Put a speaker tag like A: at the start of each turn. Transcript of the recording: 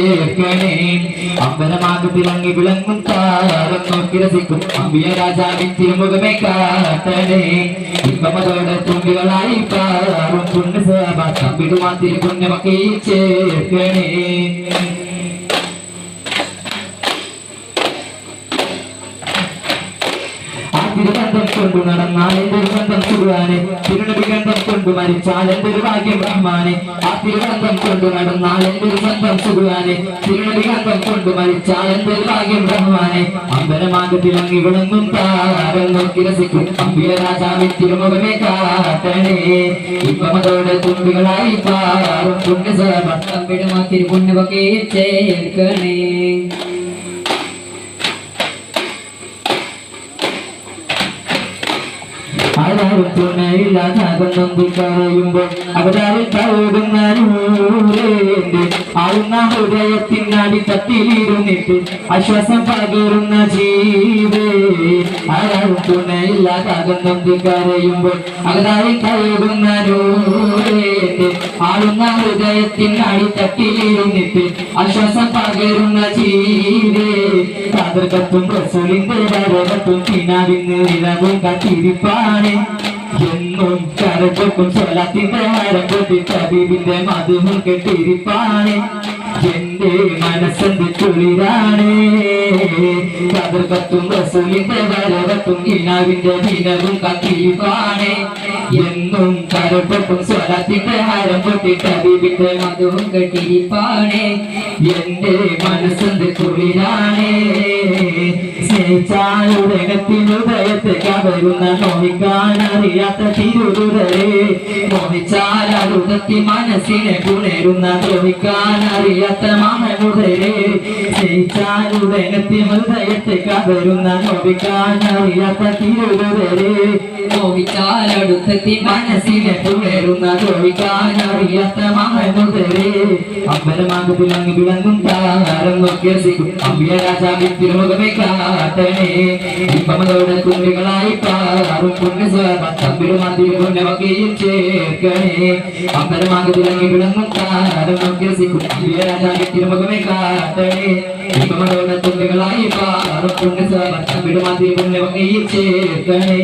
A: ചേർക്കണേ അമ്പലമാകു തിളങ്ങി വിളങ്ങും താരം നോക്കി രസിക്കും. അമ്പിയ രാജാവിൻ തിരുമുഖമേ കാട്ടണേ. ഇമ്പമതോടെ തുമ്പികളായി പാറും പുണ്യസഭ തമ്പിടുമാ തിരുപുണ്യമൊക്കെ ചേർക്കണേ. തിരുബന്ധം കൊണ്ട് നടന്നാൽ എന്തൊരു ബന്ധം സുഖാനെ തിരുനബിഗന്ധം കൊണ്ടു മരിച്ചാൽ എന്തൊരു ഭാഗ്യം റഹ്മാനെ ആ തിരുബന്ധം കൊണ്ട് നടന്നാൽ എന്തൊരു ബന്ധം സുഖാനെ തിരുനബിഗന്ധം കൊണ്ടു മരിച്ചാൽ എന്തൊരു ഭാഗ്യം റഹ്മാനെ അമ്പലമാകെ തിളങ്ങി വിളങ്ങും താരം നോക്കി രസിക്കും അമ്പിയ രാജാവിൻ തിരുമുഖമേ കാട്ടണേ ഇപ്പമതോടെ തുമ്പികളായി പാറും. പുണ്യസഭ
B: തമ്പിടുമാ തിരുപുണ്യമൊക്കെ ചേർക്കണേ.
A: ആരാരും തുണയില്ലാതാകുന്നു കരയുമ്പോൾ അവരാരിൽ തഴുകുന്ന നൂറേന്റെ ആളുന്ന ഹൃദയത്തിനടി തട്ടിലിരുന്നിട്ട് ആശ്വാസം പകരുന്ന ജീവേ ആരാരും തുണയില്ലാതാകുന്നു കരയുമ്പോൾ അവരാരിൽ തഴുകുന്ന നൂറേന്റെ ആവുന്ന ഹൃദയത്തിനടി തട്ടിലിരുന്നിട്ട് ആശ്വാസം പകരുന്ന ജീവേ കാതൃകത്തും റസൂലിന്റെ വരവത്തും പിന്നാവിന്ന് ഇളവും കാത്തിരിപ്പാണ് എന്നും കരപ്പൊക്കും സ്വലത്തിന്റെ മരം കവിവിന്റെ മധുവും കെട്ടിരിപ്പാണ്. എന്റെ മനസ്സിന്റെ കുളിരാണ് കതിർക്കത്തും റസൂലിന്റെ വരവത്തും കിനാവിന്റെ വിനവും കത്തിരിപ്പാണ് എന്നും കരപ്പൊക്കും സ്വലത്തിന്റെ മരം കവിവിന്റെ
B: മധുവും കെട്ടിരിപ്പാണ്.
A: എന്റെ മനസ്സിന്റെ കുളിരാണ് സ്നേഹിച്ചാലുടകത്തിനുദയത്തെ കവരുന്ന നോവിക്കാൻ അറിയാത്ത തിരുതുരേ മോഹിച്ചാൽ അറുതത്തി മനസ്സിനെ പുണരുന്ന ദ്രോഹിക്കാൻ അറിയാത്ത മഹനുദരെ ഹൃദയത്തെ കവരുന്ന നോവിക്കാൻ അറിയാത്ത തിരുതുരരെ
B: മോഹിച്ചാലടുത്തെത്തി
A: മനസ്സിനെ പുണരുന്ന ദ്രോഹിക്കാൻ അറിയാത്ത മഹനുദരെ അമ്പലമാകു വിളങ്ങി വിളങ്ങും താരം നോക്കി രസിക്കും അമ്പിയ രാജാവിൻ തിരുമുഖമേ കാട്ടണേ. ഇപ്പമതോടെ തുമ്പികളായി പാറും പുണ്യസ്വര തമ്പിടുമാ തിരുപുണ്യമൊക്കെയും ചേർക്കണേ. അമ്പലമാകു വിളങ്ങി വിളങ്ങും അമ്പിയ രാജാവിൻ തിരുമുഖമേ കാട്ടണേ. ഇപ്പമതോടെ തുമ്പികളായി പാറും പുണ്യസ്വര തമ്പിടുമാ തിരുപുണ്യമൊക്കെയും ചേർക്കണേ.